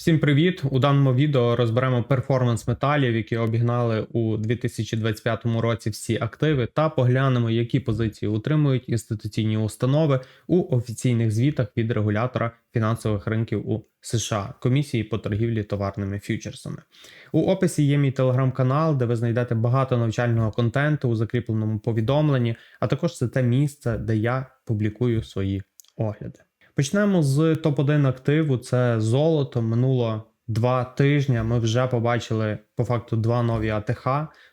Всім привіт! У даному відео розберемо перформанс металів, які обігнали у 2025 році всі активи, та поглянемо, які позиції утримують інституційні установи у офіційних звітах від регулятора фінансових ринків у США комісії по торгівлі товарними фьючерсами. У описі є мій телеграм-канал, де ви знайдете багато навчального контенту у закріпленому повідомленні, а також це те місце, де я публікую свої огляди. Почнемо з топ-1 активу. Це золото. Минуло два тижні. Ми вже побачили по факту два нові АТХ.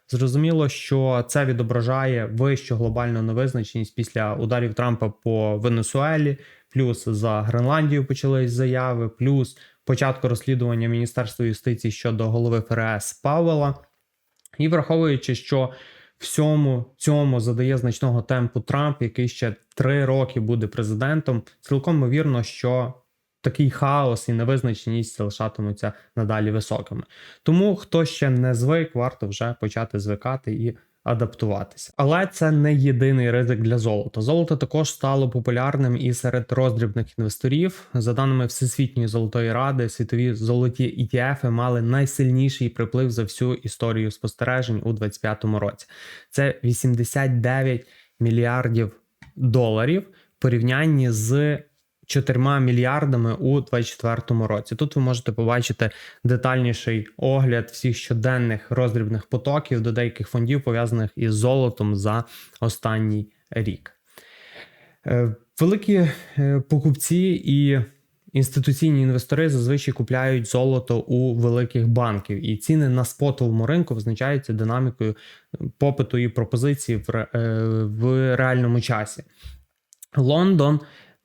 Зрозуміло, що це відображає вищу глобальну невизначеність після ударів Трампа по Венесуелі, плюс за Гренландію почались заяви, плюс початку розслідування Міністерства юстиції щодо голови ФРС Павела. І враховуючи, що всьому цьому задає значного темпу Трамп, який ще три роки буде президентом. Цілком ймовірно, що такий хаос і невизначеність залишатимуться надалі високими. Тому хто ще не звик, варто вже почати звикати і адаптуватися. Але це не єдиний ризик для золота. Золото також стало популярним і серед роздрібних інвесторів. За даними Всесвітньої золотої ради, світові золоті ETF мали найсильніший приплив за всю історію спостережень у 2025 році. Це 89 мільярдів доларів в порівнянні з 4 мільярдами у 2024 році. Тут ви можете побачити детальніший огляд всіх щоденних роздрібних потоків до деяких фондів, пов'язаних із золотом за останній рік. Е, великі е, покупці і інституційні інвестори зазвичай купляють золото у великих банків, і ціни на спотовому ринку визначаються динамікою попиту і пропозиції е, в реальному часі. Лондон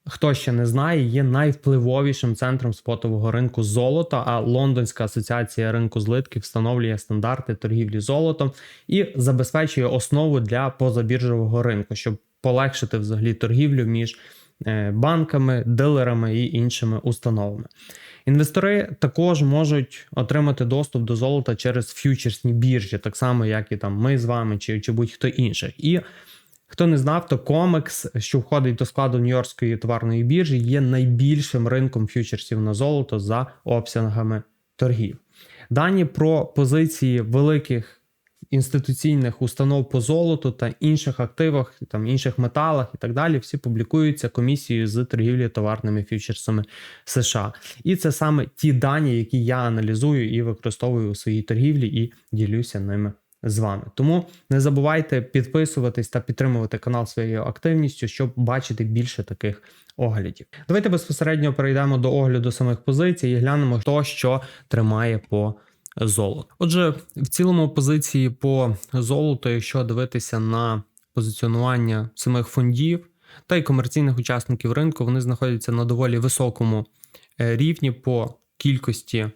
Хто ще не знає, є найвпливовішим центром спотового ринку золота. А Лондонська асоціація ринку злитків встановлює стандарти торгівлі золотом і забезпечує основу для позабіржового ринку, щоб полегшити взагалі торгівлю між е, банками, дилерами і іншими установами. Інвестори також можуть отримати доступ до золота через ф'ючерсні біржі, так само як і там ми з вами, чи, чи будь-хто інший. І Хто не знав, то комекс, що входить до складу Нью-Йоркської товарної біржі, є найбільшим ринком фьючерсів на золото за обсягами торгів. Дані про позиції великих інституційних установ по золоту та інших активах, там інших металах і так далі, всі публікуються комісією з торгівлі товарними фьючерсами США. І це саме ті дані, які я аналізую і використовую у своїй торгівлі, і ділюся ними з вами. Тому не забувайте підписуватись та підтримувати канал своєю активністю, щоб бачити більше таких оглядів. Давайте безпосередньо перейдемо до огляду самих позицій і глянемо, хто що тримає по золоту. Отже, в цілому позиції по золоту, якщо дивитися на позиціонування самих фондів та й комерційних учасників ринку, вони знаходяться на доволі високому е, рівні по кількості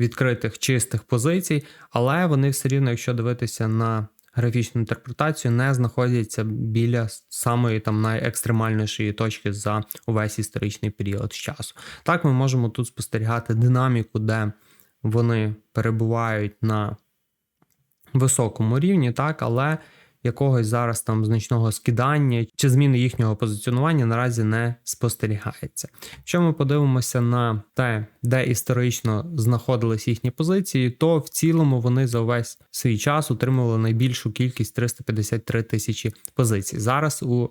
відкритих чистих позицій, але вони все рівно, якщо дивитися на графічну інтерпретацію, не знаходяться біля самої там найекстремальнішої точки за увесь історичний період часу. Так, ми можемо тут спостерігати динаміку, де вони перебувають на високому рівні, так, але якогось зараз там значного скидання чи зміни їхнього позиціонування наразі не спостерігається. Якщо ми подивимося на те, де історично знаходились їхні позиції, то в цілому вони за весь свій час утримували найбільшу кількість 353 тисячі позицій. Зараз у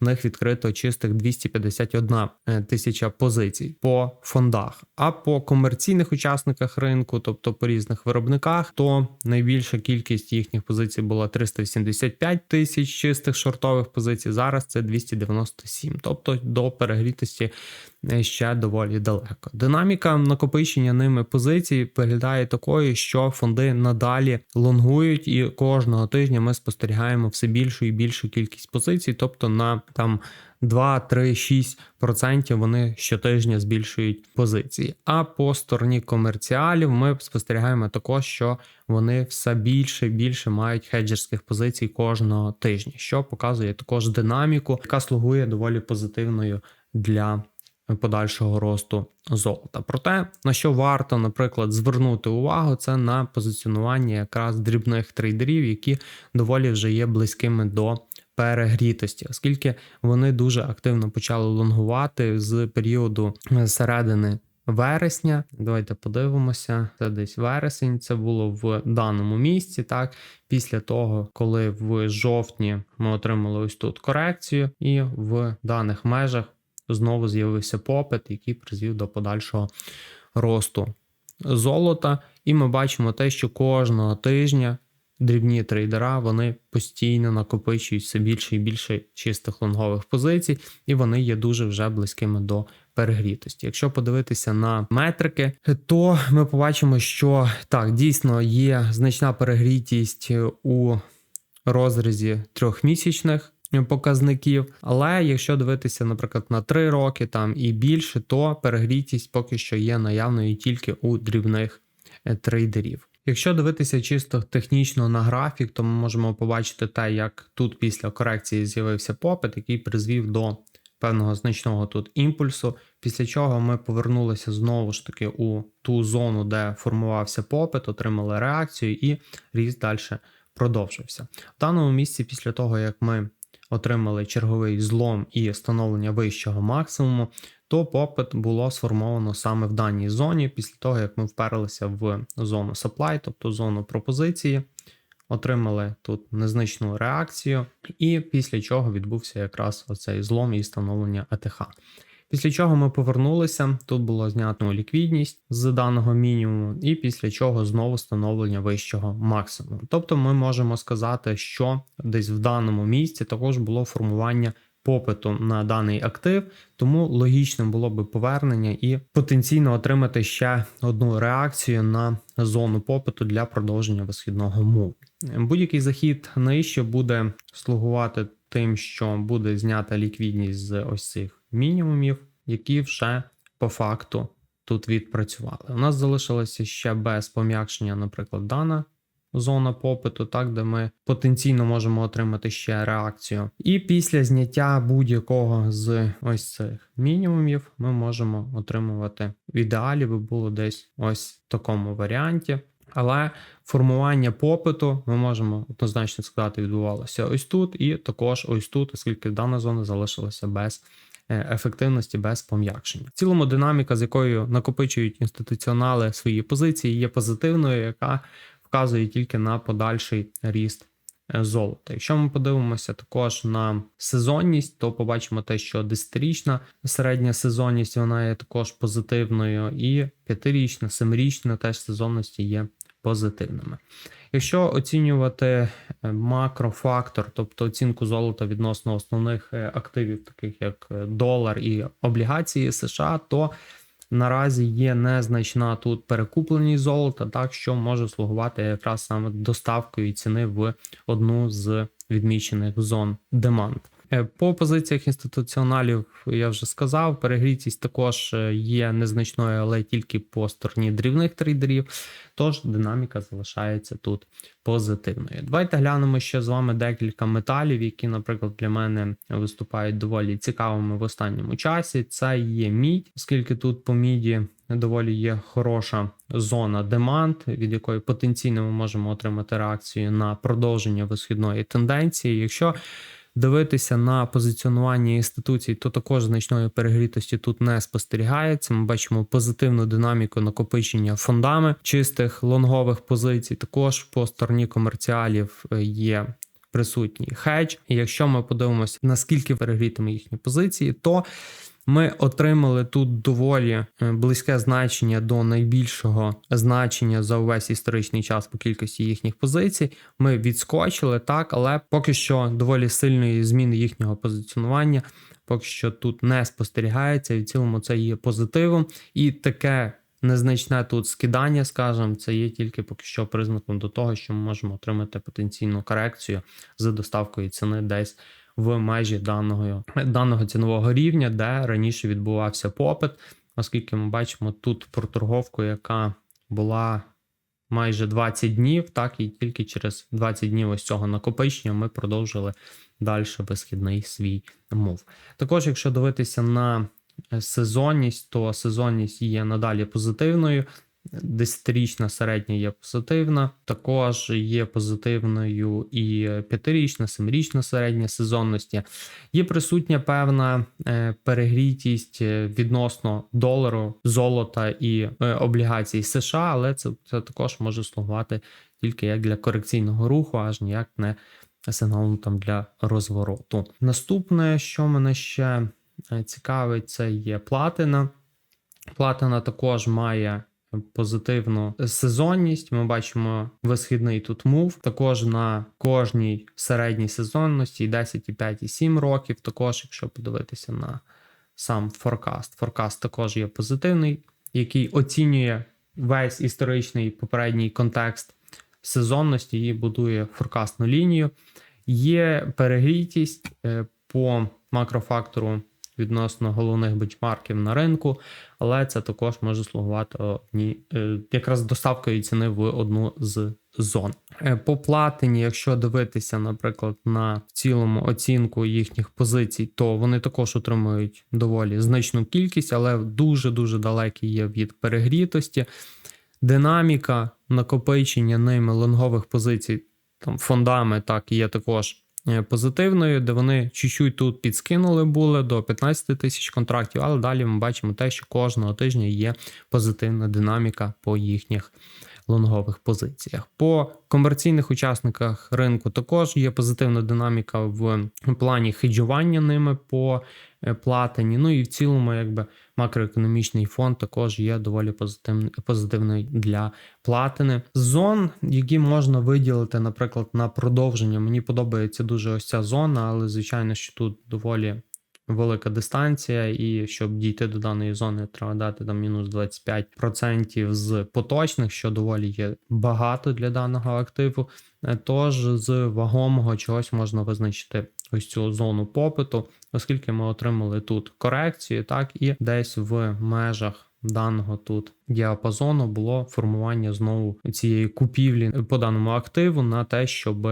в них відкрито чистих 251 е, тисяча позицій по фондах. А по комерційних учасниках ринку, тобто по різних виробниках, то найбільша кількість їхніх позицій була 385 тисяч чистих шортових позицій. Зараз це 297, тобто до перегрітості ще доволі далеко. Динаміка накопичення ними позицій виглядає такою, що фонди надалі лонгують, і кожного тижня ми спостерігаємо все більшу і більшу кількість позицій, тобто на там 2, 3, 6% вони щотижня збільшують позиції. А по стороні комерціалів ми спостерігаємо також, що вони все більше і більше мають хеджерських позицій кожного тижня, що показує також динаміку, яка слугує доволі позитивною для. Подальшого росту золота. Проте, на що варто, наприклад, звернути увагу, це на позиціонування якраз дрібних трейдерів, які доволі вже є близькими до перегрітості, оскільки вони дуже активно почали лонгувати з періоду середини вересня. Давайте подивимося. Це десь вересень. Це було в даному місці. Так, після того, коли в жовтні ми отримали ось тут корекцію, і в даних межах знову з'явився попит, який призвів до подальшого росту золота. І ми бачимо те, що кожного тижня дрібні трейдера вони постійно накопичують все більше і більше чистих лонгових позицій, і вони є дуже вже близькими до перегрітості. Якщо подивитися на метрики, то ми побачимо, що так дійсно є значна перегрітість у розрізі трьохмісячних показників. Але якщо дивитися, наприклад, на 3 роки там і більше, то перегрітість поки що є наявною тільки у дрібних е, трейдерів. Якщо дивитися чисто технічно на графік, то ми можемо побачити те, як тут після корекції з'явився попит, який призвів до певного значного тут імпульсу, після чого ми повернулися знову ж таки у ту зону, де формувався попит, отримали реакцію, і ріст далі продовжився. В даному місці, після того, як ми отримали черговий злом і встановлення вищого максимуму, то попит було сформовано саме в даній зоні, після того, як ми вперлися в зону supply, тобто зону пропозиції, отримали тут незначну реакцію, і після чого відбувся якраз оцей злом і встановлення АТХ. Після чого ми повернулися, тут було знято ліквідність з даного мінімуму, і після чого знову встановлення вищого максимуму. Тобто ми можемо сказати, що десь в даному місці також було формування попиту на даний актив, тому логічним було би повернення і потенційно отримати ще одну реакцію на зону попиту для продовження висхідного муву. Будь-який захід нижче буде слугувати тим, що буде знята ліквідність з ось цих мінімумів, які вже по факту тут відпрацювали. У нас залишилося ще без пом'якшення, наприклад, дана зона попиту, так, де ми потенційно можемо отримати ще реакцію. І після зняття будь-якого з ось цих мінімумів ми можемо отримувати в ідеалі би було десь ось в такому варіанті. Але формування попиту ми можемо однозначно сказати, відбувалося ось тут, і також ось тут, оскільки дана зона залишилася без ефективності, без пом'якшення. В цілому динаміка, з якою накопичують інституціонали свої позиції, є позитивною, яка вказує тільки на подальший ріст е, золота. Якщо ми подивимося також на сезонність, то побачимо те, що 10-річна середня сезонність вона є також позитивною, і 5-річна, 7-річна теж сезонності є позитивними. Якщо оцінювати е, макрофактор, тобто оцінку золота відносно основних е, активів, таких як долар і облігації США, то наразі є незначна тут перекупленість золота, так що може слугувати якраз саме доставкою ціни в одну з відмічених зон демант. Е, по позиціях інституціоналів я вже сказав, перегрітість також е, є незначною, але тільки по стороні дрібних трейдерів. Тож динаміка залишається тут позитивною. Давайте глянемо ще з вами декілька металів, які, наприклад, для мене виступають доволі цікавими в останньому часі. Це є мідь, оскільки тут по міді доволі є хороша зона демант, від якої потенційно ми можемо отримати реакцію на продовження висхідної тенденції. Якщо дивитися на позиціонування інституцій, то також значної перегрітості тут не спостерігається. Ми бачимо позитивну динаміку накопичення фондами чистих лонгових позицій. Також по стороні комерціалів е, є. Присутній хедж, і якщо ми подивимося, наскільки перегрітими їхні позиції, то ми отримали тут доволі е, близьке значення до найбільшого значення за увесь історичний час по кількості їхніх позицій. Ми відскочили так, але поки що доволі сильної зміни їхнього позиціонування. Поки що тут не спостерігається, і в цілому це є позитивом. І таке незначне тут скидання, скажімо, це є тільки поки що признаком до того, що ми можемо отримати потенційну корекцію за доставкою ціни десь в межі даного, даного цінового рівня, де раніше відбувався попит, оскільки ми бачимо тут проторговку, яка була майже 20 днів, так і тільки через 20 днів ось цього накопичення ми продовжили далі висхідний свій мов. Також, якщо дивитися на сезонність, то сезонність є надалі позитивною. Десятирічна середня є позитивна, також є позитивною і п'ятирічна, семирічна середня сезонності. Є присутня певна е, перегрітість е, відносно долару, золота і е, облігацій США, але це, це також може слугувати тільки як для корекційного руху, аж ніяк не сигналом там для розвороту. Наступне, що мене ще цікавить, це є платина. Платина також має позитивну сезонність. Ми бачимо висхідний тут мув. Також на кожній середній сезонності 10, і 5, і 7 років. Також, якщо подивитися на сам форкаст. Форкаст також є позитивний, який оцінює весь історичний попередній контекст сезонності і будує форкастну лінію. Є перегрітість е, по макрофактору відносно головних бенчмарків на ринку, але це також може слугувати е, якраз доставкою ціни в одну з зон. Е, По платині, якщо дивитися, наприклад, на в цілому оцінку їхніх позицій, то вони також отримують доволі значну кількість, але дуже дуже далекі є від перегрітості. Динаміка накопичення ними лонгових позицій, там фондами, так є також позитивною, де вони чуть-чуть тут підскинули були до 15 тисяч контрактів, але далі ми бачимо те, що кожного тижня є позитивна динаміка по їхніх лонгових позиціях. По комерційних учасниках ринку також є позитивна динаміка в плані хеджування ними по е. Ну і в цілому, якби макроекономічний фон також є доволі позитивний, позитивний для платини. Зон, які можна виділити, наприклад, на продовження. Мені подобається дуже ось ця зона, але звичайно, що тут доволі велика дистанція, і щоб дійти до даної зони, треба дати там мінус 25% з поточних, що доволі є багато для даного активу. Е, Тож з вагомого чогось можна визначити ось цю зону попиту, оскільки ми отримали тут корекцію, так і десь в межах. Даного тут діапазону було формування знову цієї купівлі по даному активу на те, щоб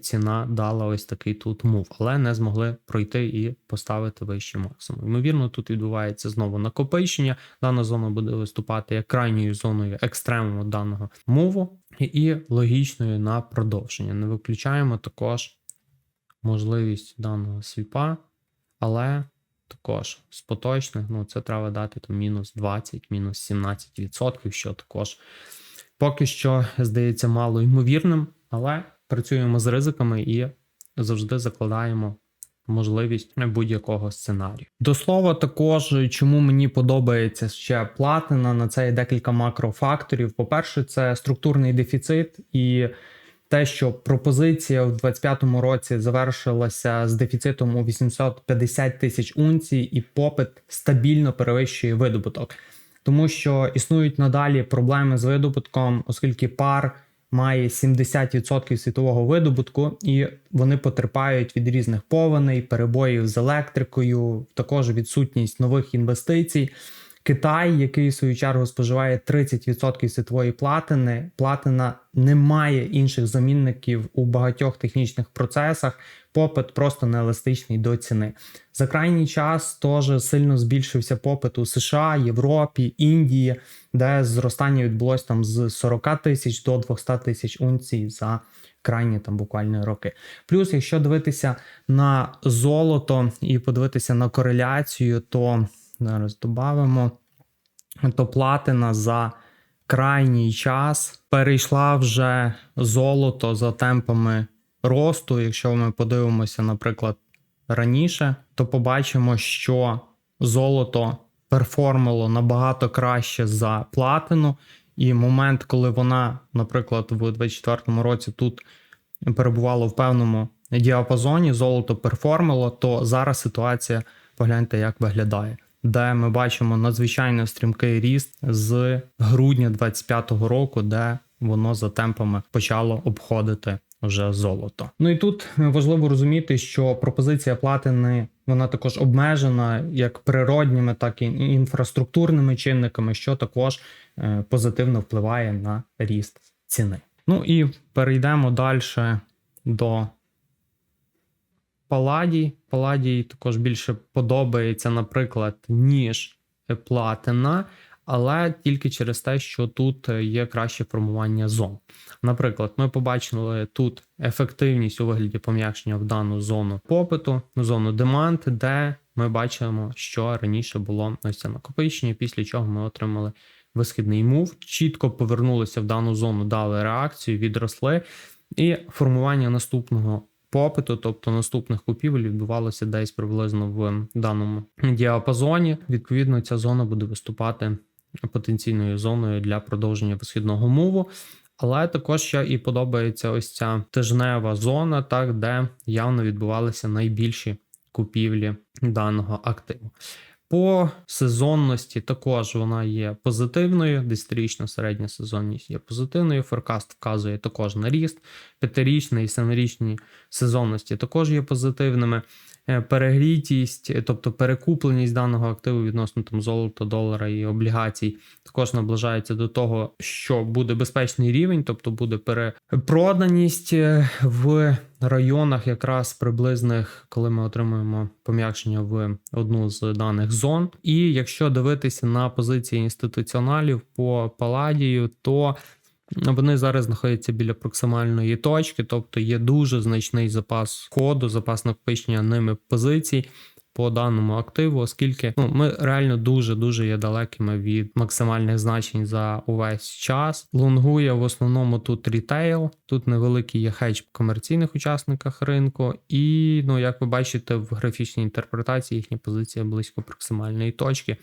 ціна дала ось такий тут мув, але не змогли пройти і поставити вищий максимум. Ймовірно, тут відбувається знову накопичення. Дана зона буде виступати як крайньою зоною екстремуму даного муву і логічною на продовження. Не виключаємо також можливість даного свіпа, але також з поточних, ну це треба дати там мінус 20, мінус 17%, що також поки що здається мало ймовірним, але працюємо з ризиками і завжди закладаємо можливість будь-якого сценарію. До слова, також чому мені подобається ще платина на це є декілька макрофакторів. По-перше, це структурний дефіцит і. Те, що пропозиція в 2025 році завершилася з дефіцитом у 850 тисяч унцій, і попит стабільно перевищує видобуток, тому що існують надалі проблеми з видобутком, оскільки пар має 70% світового видобутку, і вони потерпають від різних повеней, перебоїв з електрикою, також відсутність нових інвестицій. Китай, який в свою чергу споживає 30% світової платини, платина не має інших замінників у багатьох технічних процесах. Попит просто нееластичний до ціни. За крайній час теж сильно збільшився попит у США, Європі, Індії, де зростання відбулося там з 40 тисяч до 200 тисяч унцій за крайні там буквально роки. Плюс, якщо дивитися на золото і подивитися на кореляцію, то зараз додамо, то платина за крайній час перейшла вже золото за темпами росту. Якщо ми подивимося, наприклад, раніше, то побачимо, що золото перформило набагато краще за платину. І момент, коли вона, наприклад, в 2024 році тут перебувала в певному діапазоні, золото перформило, то зараз ситуація, погляньте, як виглядає, де ми бачимо надзвичайно стрімкий ріст з грудня 2025 року, де воно за темпами почало обходити вже золото. Ну і тут важливо розуміти, що пропозиція платини вона також обмежена як природніми, так і інфраструктурними чинниками, що також е, позитивно впливає на ріст ціни. Ну і перейдемо далі до Паладій. Паладій також більше подобається, наприклад, ніж платина. але тільки через те, що тут е, є краще формування зон. Наприклад, ми побачили тут ефективність у вигляді пом'якшення в дану зону попиту, зону демант, де ми бачимо, що раніше було ось це накопичення, після чого ми отримали висхідний мув, чітко повернулися в дану зону, дали реакцію, відросли, і формування наступного попиту, тобто наступних купівель, відбувалося десь приблизно в даному діапазоні. Відповідно, ця зона буде виступати потенційною зоною для продовження висхідного муву. Але також ще і подобається ось ця тижнева зона, так де явно відбувалися найбільші купівлі даного активу. По сезонності також вона є позитивною. Десятирічна середня сезонність є позитивною. Форкаст вказує також на ріст. П'ятирічна і семирічні сезонності також є позитивними. Е, Перегрітість, е, тобто перекупленість даного активу відносно там золота, долара і облігацій, також наближається до того, що буде безпечний рівень, тобто буде перепроданість е, в районах, якраз приблизних, коли ми отримуємо пом'якшення в одну з даних зон. І якщо дивитися на позиції інституціоналів по паладію, то вони зараз знаходяться біля проксимальної точки, тобто є дуже значний запас коду, запас накопичення ними позицій по даному активу, оскільки ну, ми реально дуже дуже є далекими від максимальних значень за увесь час. Лонгує в основному тут рітейл, тут невеликий є хедж в комерційних учасниках ринку, і ну, як ви бачите, в графічній інтерпретації їхня позиція близько проксимальної точки.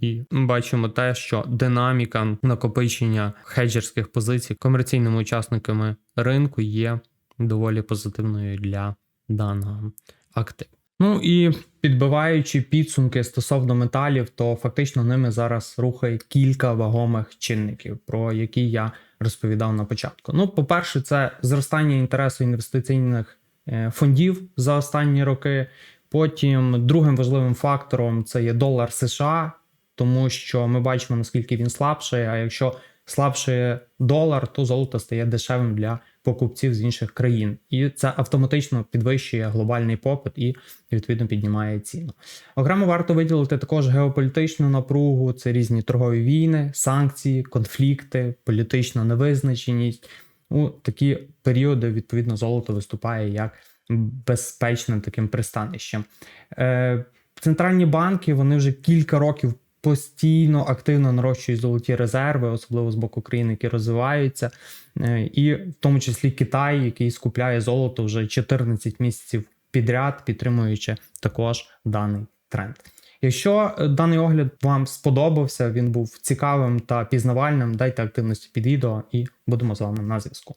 І бачимо те, що динаміка накопичення хеджерських позицій комерційними учасниками ринку є доволі позитивною для даного активу. Ну і підбиваючи підсумки стосовно металів, то фактично ними зараз рухає кілька вагомих чинників, про які я розповідав на початку. Ну, по-перше, це зростання інтересу інвестиційних е, фондів за останні роки. Потім другим важливим фактором це є долар США, тому що ми бачимо наскільки він слабший. А якщо слабший долар, то золото стає дешевим для покупців з інших країн, і це автоматично підвищує глобальний попит і відповідно піднімає ціну. Окремо варто виділити також геополітичну напругу, це різні торгові війни, санкції, конфлікти, політична невизначеність. У такі періоди відповідно золото виступає як безпечним таким пристанищем. Е, Центральні банки вони вже кілька років постійно активно нарощують золоті резерви, особливо з боку країн, які розвиваються, Е, і в тому числі Китай, який скупляє золото вже 14 місяців підряд, підтримуючи також даний тренд. Якщо е, даний огляд вам сподобався, він був цікавим та пізнавальним, дайте активності під відео і будемо з вами на зв'язку.